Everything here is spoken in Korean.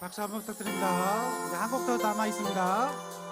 박수 한번 부탁드립니다. 네, 한곡더 남아 있습니다.